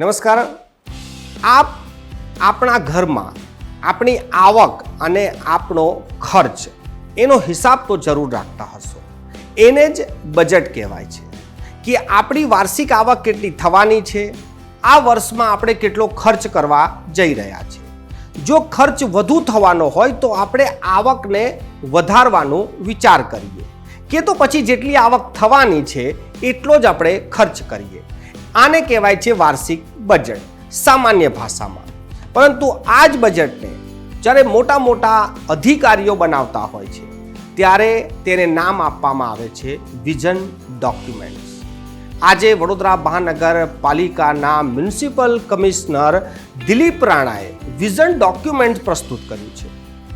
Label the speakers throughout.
Speaker 1: નમસ્કાર. આપ આપણા ઘરમાં આપણી આવક અને આપણો ખર્ચ એનો હિસાબ તો જરૂર રાખતા હશો. એને જ બજેટ કહેવાય છે. કે આપણી વાર્ષિક આવક કેટલી થવાની છે, આ વર્ષમાં આપણે કેટલો ખર્ચ કરવા જઈ રહ્યા છીએ. જો ખર્ચ વધુ થવાનો હોય તો આપણે આવકને વધારવાનો વિચાર કરીએ. કે તો પછી જેટલી આવક થવાની છે, એટલો જ આપણે ખર્ચ કરીએ. આને કહેવાય છે વાર્ષિક બજેટ, સામાન્ય ભાષામાં. પરંતુ આ જ બજેટને જ્યારે મોટા મોટા અધિકારીઓ બનાવતા હોય છે, ત્યારે તેને નામ આપવામાં આવે છે વિઝન ડોક્યુમેન્ટ્સ. આજે વડોદરા મહાનગરપાલિકાના મ્યુનિસિપલ કમિશનર દિલીપ રાણાએ વિઝન ડોક્યુમેન્ટ પ્રસ્તુત કર્યું છે.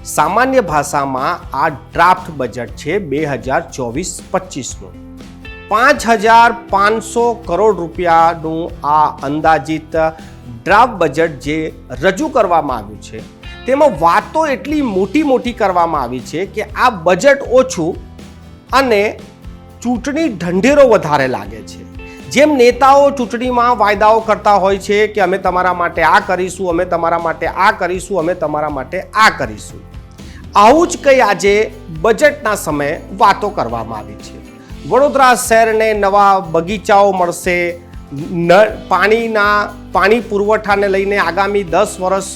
Speaker 1: સામાન્ય ભાષામાં આ ડ્રાફ્ટ બજેટ છે બે હજાર ચોવીસ પચીસનું. પાંચ હજાર પાંચસો કરોડ રૂપિયાનું આ અંદાજિત ડ્રાફ્ટ બજેટ જે રજૂ કરવામાં આવ્યું છે, તેમાં વાતો એટલી મોટી મોટી કરવામાં આવી છે કે આ બજેટ ઓછું અને ચૂંટણી ઢંઢેરો વધારે લાગે છે. જેમ નેતાઓ ચૂંટણીમાં વાયદાઓ કરતા હોય છે કે અમે તમારા માટે આ કરીશું, અમે તમારા માટે આ કરીશું, અમે તમારા માટે આ કરીશું. આવું જ કંઈ આજે બજેટના સમયે વાતો કરવામાં આવી છે. વડોદરા શહેરને નવા બગીચાઓ મળશે. પાણીના, પાણી પુરવઠાને લઈને આગામી દસ વર્ષ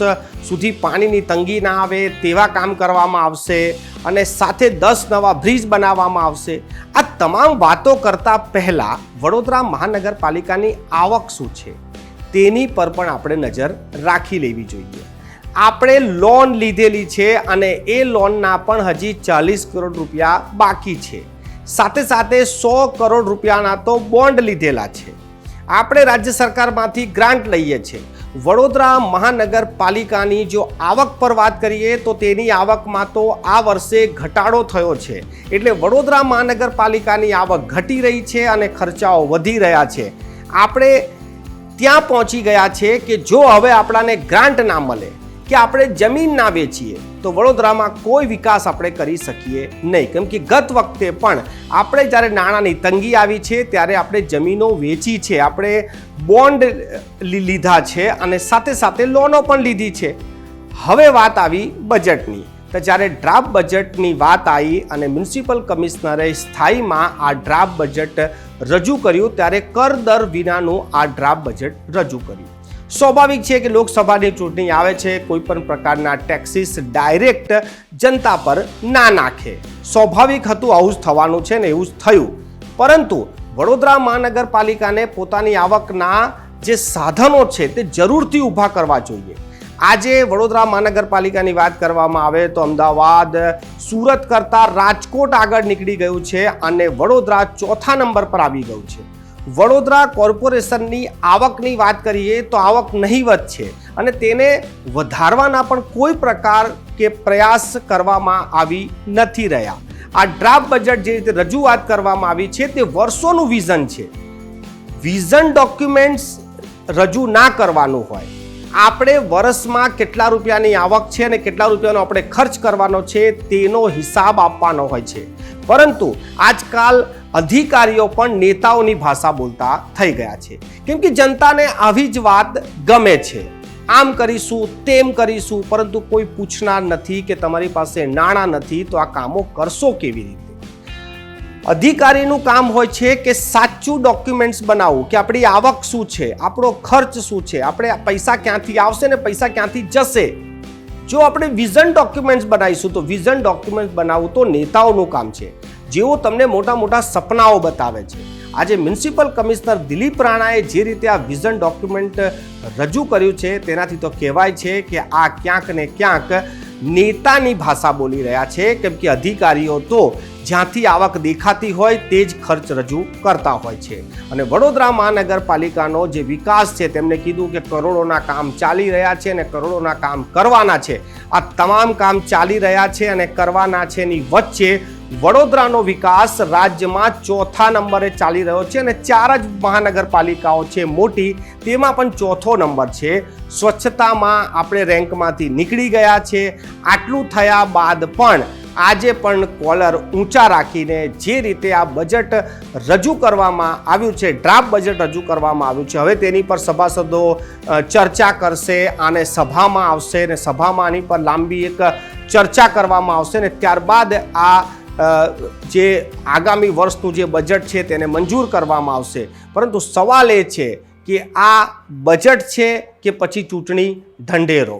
Speaker 1: સુધી પાણીની તંગી ના આવે તેવા કામ કરવામાં આવશે અને સાથે દસ નવા બ્રિજ બનાવવામાં આવશે. આ તમામ વાતો કરતાં પહેલાં વડોદરા મહાનગરપાલિકાની આવક શું છે? તેની પર પણ આપણે નજર રાખી લેવી જોઈએ. આપણે લોન લીધેલી છે અને એ લોનના પણ હજી ચાલીસ કરોડ રૂપિયા બાકી છે. સાથે સાથે સો કરોડ રૂપિયાના તો બોન્ડ લીધેલા છે. આપણે રાજ્ય સરકારમાંથી ગ્રાન્ટ લઈએ છીએ વડોદરા મહાનગરપાલિકાની જો આવક પર વાત કરીએ તો તેની આવકમાં તો આ વર્ષે ઘટાડો થયો છે. એટલે વડોદરા મહાનગરપાલિકાની આવક ઘટી રહી છે અને ખર્ચાઓ વધી રહ્યા છે. આપણે ત્યાં પહોંચી ગયા છે કે જો હવે આપણાને ગ્રાન્ટ ના મળે. કે આપણે જમીન ના વેચીએ, તો વડોદરામાં કોઈ વિકાસ આપણે કરી શકીએ નહીં. કેમ કે ગત વખતે પણ આપણે જ્યારે નાણાંની તંગી આવી છે, ત્યારે આપણે જમીનો વેચી છે. આપણે બોન્ડ લીધા છે અને સાથે સાથે લોનો પણ લીધી છે. હવે વાત આવી બજેટની. તો જ્યારે ડ્રાફ્ટ બજેટની વાત આવી અને મ્યુનિસિપલ કમિશનરે સ્થાયીમાં આ ડ્રાફ્ટ બજેટ રજૂ કર્યું, ત્યારે કર દર વિનાનું આ ડ્રાફ્ટ બજેટ રજૂ કર્યું. સ્વાભાવિક છે કે લોકસભાની ચૂંટણી આવે છે કોઈ પણ પ્રકારના ટેક્સીસ ડાયરેક્ટ જનતા પર ના નાખે. સ્વાભાવિક હતું આવું જ થવાનું છે ને એવું જ થયું. પરંતુ વડોદરા મહાનગરપાલિકાને પોતાની આવકના જે સાધનો છે તે જરૂરથી ઊભા કરવા જોઈએ. આજે વડોદરા મહાનગરપાલિકાની વાત કરવામાં આવે તો અમદાવાદ, સુરત કરતાં રાજકોટ આગળ નીકળી ગયું છે અને વડોદરા ચોથા નંબર પર આવી ગયું છે. વડોદરા કોર્પોરેશનની આવકની વાત કરીએ તો આવક નહીવત છે અને તેને વધારવાના પણ કોઈ પ્રકાર કે પ્રયાસ કરવામાં આવી નથી રહ્યા. આ ડ્રાફ્ટ બજેટ જે રીતે રજૂઆત કરવામાં આવી છે તે વર્ષોનું વિઝન છે. વિઝન ડોક્યુમેન્ટ્સ રજૂ ના કરવાનું હોય. આપણે વર્ષમાં કેટલા રૂપિયાની આવક છે અને કેટલા રૂપિયાનો આપણે ખર્ચ કરવાનો છે તેનો હિસાબ આપવાનો હોય છે. પરંતુ આજકાલ અધિકારીઓ પણ નેતાઓની ભાષા બોલતા થઈ ગયા છે. કેમ કે જનતાને આવી જ વાત ગમે છે. આમ કરીશું, તેમ કરીશું, પરંતુ કોઈ પૂછનાર નથી કે તમારી પાસે નાણાં નથી, તો આ કામો કરશો કેવી રીતે? અધિકારીનું કામ હોય છે કે સાચું ડોક્યુમેન્ટ્સ બનાવવું, કે આપણી આવક શું છે, આપણો ખર્ચ શું છે, આપણે પૈસા ક્યાંથી આવશે ને પૈસા ક્યાંથી જશે? જો આપણે વિઝન ડોક્યુમેન્ટ્સ બનાવીશું, તો વિઝન ડોક્યુમેન્ટ્સ બનાવવું તો નેતાઓનું કામ છે. જેઓ તમને મોટા મોટા સપનાઓ બતાવે છે. આજે મ્યુનિસિપલ કમિશનર દિલીપ રાણાએ જે રીતે આ વિઝન ડોક્યુમેન્ટ રજૂ કર્યું છે, તેનાથી તો કહેવાય છે કે આ ક્યાંક ને ક્યાંક નેતાની ભાષા બોલી રહ્યા છે. કેમ કે અધિકારીઓ તો જ્યાંથી આવક દેખાતી હોય તે જ ખર્ચ રજૂ કરતા હોય છે. અને વડોદરા મહાનગરપાલિકાનો જે વિકાસ છે, તેમણે કીધું કે કરોડોના કામ ચાલી રહ્યા છે અને કરોડોના કામ કરવાના છે. આ તમામ કામ ચાલી રહ્યા છે અને કરવાના છે એની વચ્ચે વડોદરાનો વિકાસ રાજ્યમાં ચોથા નંબરે ચાલી રહ્યો છે અને ચાર જ મહાનગરપાલિકાઓ છે મોટી, તેમાં પણ ચોથો નંબર છે. સ્વચ્છતામાં આપણે રેન્કમાંથી નીકળી ગયા છે. આટલું થયા બાદ પણ આજે પણ કોલર ઊંચા રાખીને જે રીતે આ બજેટ રજૂ કરવામાં આવ્યું છે, ડ્રાફ્ટ બજેટ રજૂ કરવામાં આવ્યું છે, હવે તેની પર સભાસદો ચર્ચા કરશે, આને સભામાં આવશે ને સભામાં આની પર લાંબી એક ચર્ચા કરવામાં આવશે ને ત્યારબાદ આ જે આગામી વર્ષનું જે બજેટ છે તેને મંજૂર કરવામાં આવશે. પરંતુ સવાલ એ છે કે આ બજેટ છે કે પછી ચૂંટણી ઢંઢેરો?